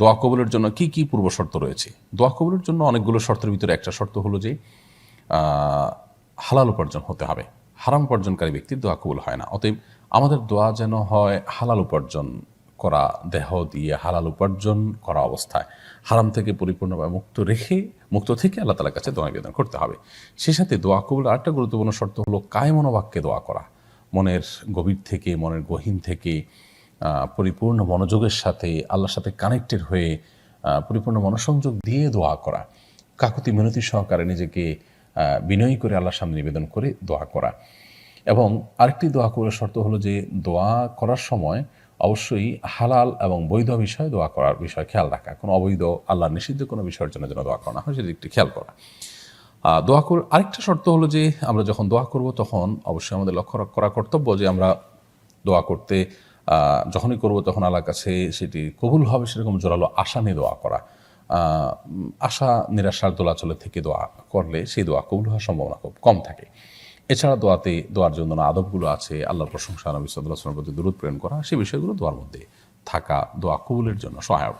দোয়া কবুলের জন্য কি কি পূর্ব শর্ত রয়েছে? দোয়া কবুলের জন্য অনেকগুলো শর্তের ভিতরে একটা শর্ত হলো যে হালাল উপার্জন হতে হবে। হারাম উপার্জনকারী ব্যক্তির দোয়া কবুল হয় না। অতএব আমাদের দোয়া যেন হয় হালাল উপার্জন করা, দেহ দিয়ে হালাল উপার্জন করা অবস্থায়। হারাম থেকে পরিপূর্ণভাবে মুক্ত রেখে, মুক্ত থেকে আল্লাহ তালার কাছে দোয়া নিবেদন করতে হবে। সেই সাথে দোয়া কবুল আরেকটা গুরুত্বপূর্ণ শর্ত হলো কায় মনোবাক্যে দোয়া করা। মনের গভীর থেকে, মনের গহীন থেকে পরিপূর্ণ মনোযোগের সাথে, আল্লাহর সাথে কানেক্টেড হয়ে পরিপূর্ণ মনোসংযোগ দিয়ে দোয়া করা। কাকুতি মিনতি সহকারে নিজেকে বিনয়ী করে আল্লাহর সামনে নিবেদন করে দোয়া করা। এবং আরেকটি দোয়া করার শর্ত হলো যে, দোয়া করার সময় অবশ্যই হালাল এবং বৈধ বিষয়ে দোয়া করার বিষয় খেয়াল রাখা। কোনো অবৈধ আল্লাহ নিষিদ্ধ কোনো বিষয়ের জন্য যেন দোয়া করা না হয় একটু খেয়াল করা। দোয়া কর, আরেকটা শর্ত হলো যে, আমরা যখন দোয়া করব তখন অবশ্যই আমাদের লক্ষ্য করা কর্তব্য যে, আমরা দোয়া করতে যখনই করব তখন আল্লাহর কাছে সেটি কবুল হবে, সেরকম জোরালো আশা নিয়ে দোয়া করা। আশা নিরাশার দোলাচলে থেকে দোয়া করলে সেই দোয়া কবুল হওয়ার সম্ভাবনা খুব কম থাকে। এছাড়া দোয়াতে, দোয়ার জন্য আদবগুলো আছে, আল্লাহর প্রশংসা, নবী সাল্লাহ প্রতি দূরত প্রেরণ করা সেই বিষয়গুলো দোয়ার মধ্যে থাকা দোয়া কবুলের জন্য সহায়ক।